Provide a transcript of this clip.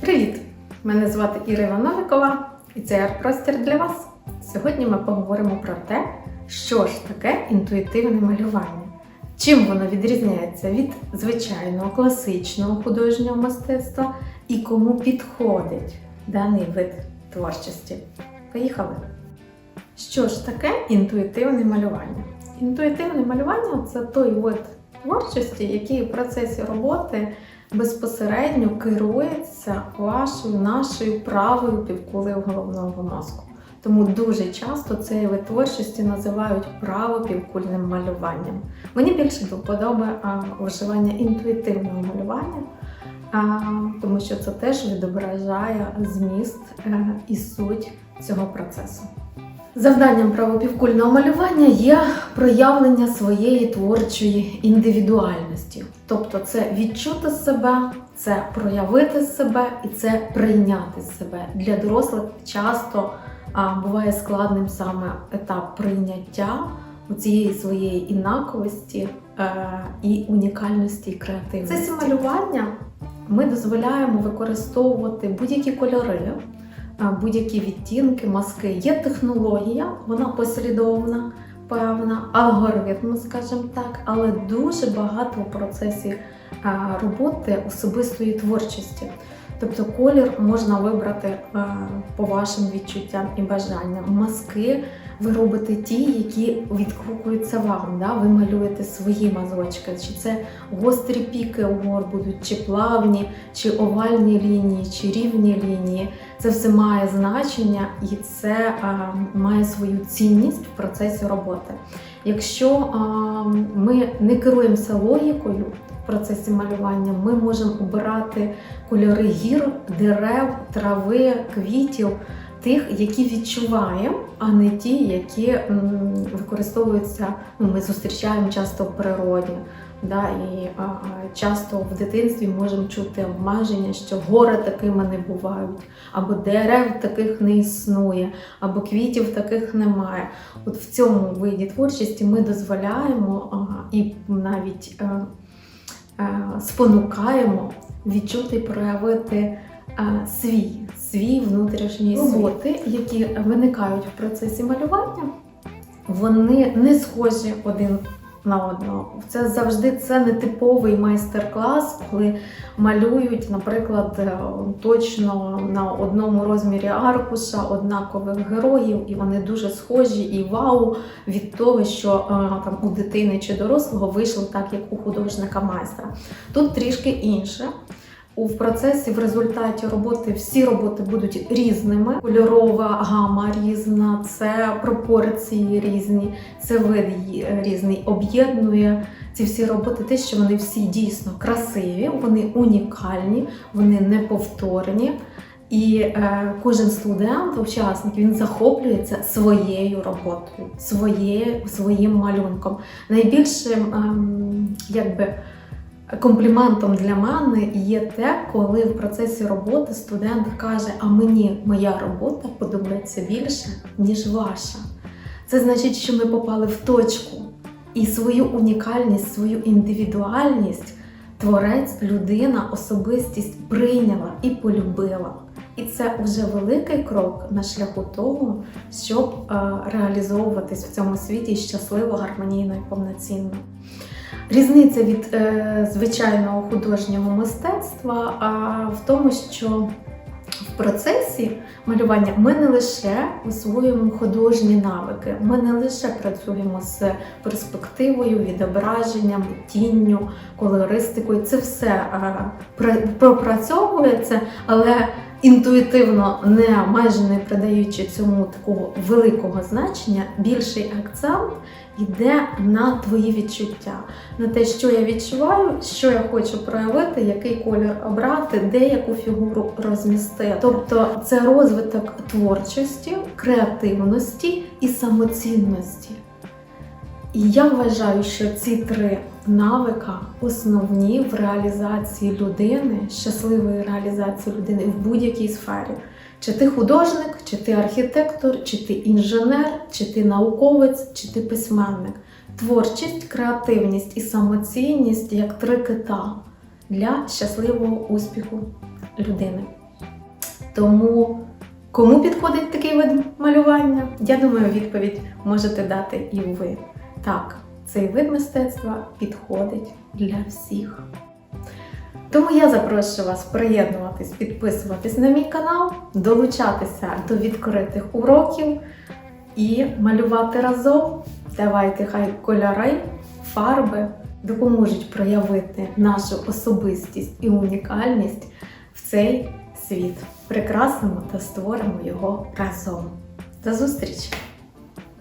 Привіт! Мене звати Ірина Новікова і це арт-простір для вас. Сьогодні ми поговоримо про те, що ж таке інтуїтивне малювання, чим воно відрізняється від звичайного класичного художнього мистецтва і кому підходить даний вид творчості. Поїхали! Що ж таке інтуїтивне малювання? Інтуїтивне малювання це той вид творчості, який в процесі роботи безпосередньо керується вашою нашою правою півкулею головного мозку. Тому дуже часто цей вид творчості називають правопівкульним малюванням. Мені більше до вподоби вживання інтуїтивного малювання, а, тому що це теж відображає зміст е, і суть цього процесу. Завданням правопівкульного малювання є проявлення своєї творчої індивідуальності. Тобто це відчути себе, це проявити себе і це прийняти себе. Для дорослих часто а, буває складним саме етап прийняття цієї своєї інаковості е, і унікальності і креативності. Це малювання ми дозволяємо використовувати будь-які кольори будь-які відтінки, маски. Є технологія, вона послідовна, певна, алгоритм, скажімо так, але дуже багато в процесі роботи особистої творчості. Тобто колір можна вибрати по вашим відчуттям і бажанням. Маски ви робите ті, які відгукуються вам. Да? Ви малюєте свої мазочки, чи це гострі піки угор будуть, чи плавні, чи овальні лінії, чи рівні лінії. Це все має значення і це а, має свою цінність в процесі роботи. Якщо а, ми не керуємося логікою в процесі малювання, ми можемо обирати кольори гір, дерев, трави, квітів. Тих, які відчуваємо, а не ті, які використовуються, ну, ми зустрічаємо часто в природі. Да, і а, часто в дитинстві можемо чути обмеження, що гори такими не бувають, або дерев таких не існує, або квітів таких немає. От в цьому виді творчості ми дозволяємо а, і навіть а, а, спонукаємо відчути і проявити свій, свій внутрішній роботи, які виникають в процесі малювання, вони не схожі один на одного. Це завжди це не типовий майстер-клас, коли малюють, наприклад, е, точно на одному розмірі аркуша однакових героїв, і вони дуже схожі і вау від того, що е, там у дитини чи дорослого вийшло так, як у художника майстра. Тут трішки інше. У процесі, в результаті роботи всі роботи будуть різними. Кольорова гама різна, це пропорції різні, це вид різний об'єднує ці всі роботи, те, що вони всі дійсно красиві, вони унікальні, вони неповторні. І е, кожен студент, учасник, він захоплюється своєю роботою, своє, своїм малюнком. Найбільшим ем, якби, компліментом для мене є те, коли в процесі роботи студент каже: А мені моя робота подобається більше, ніж ваша. Це значить, що ми попали в точку і свою унікальність, свою індивідуальність творець, людина, особистість прийняла і полюбила. І це вже великий крок на шляху того, щоб е, реалізовуватись в цьому світі щасливо, гармонійно і повноцінно. Різниця від е, звичайного художнього мистецтва а, в тому, що в процесі малювання ми не лише освоюємо художні навики, ми не лише працюємо з перспективою, відображенням, тінню, колористикою. Це все е, пропрацьовується, але інтуїтивно, не майже не придаючи цьому такого великого значення, більший акцент йде на твої відчуття, на те, що я відчуваю, що я хочу проявити, який колір обрати, де яку фігуру розмістити. Тобто це розвиток творчості, креативності і самоцінності. І я вважаю, що ці три навика основні в реалізації людини, щасливої реалізації людини в будь-якій сфері. Чи ти художник, чи ти архітектор, чи ти інженер, чи ти науковець, чи ти письменник. Творчість, креативність і самоцінність як три кита для щасливого успіху людини. Тому кому підходить такий вид малювання? Я думаю, відповідь можете дати і ви. Так, цей вид мистецтва підходить для всіх. Тому я запрошую вас приєднуватись, підписуватись на мій канал, долучатися до відкритих уроків і малювати разом. Давайте хай кольори, фарби допоможуть проявити нашу особистість і унікальність в цей світ. Прикрасимо та створимо його разом. До зустрічі!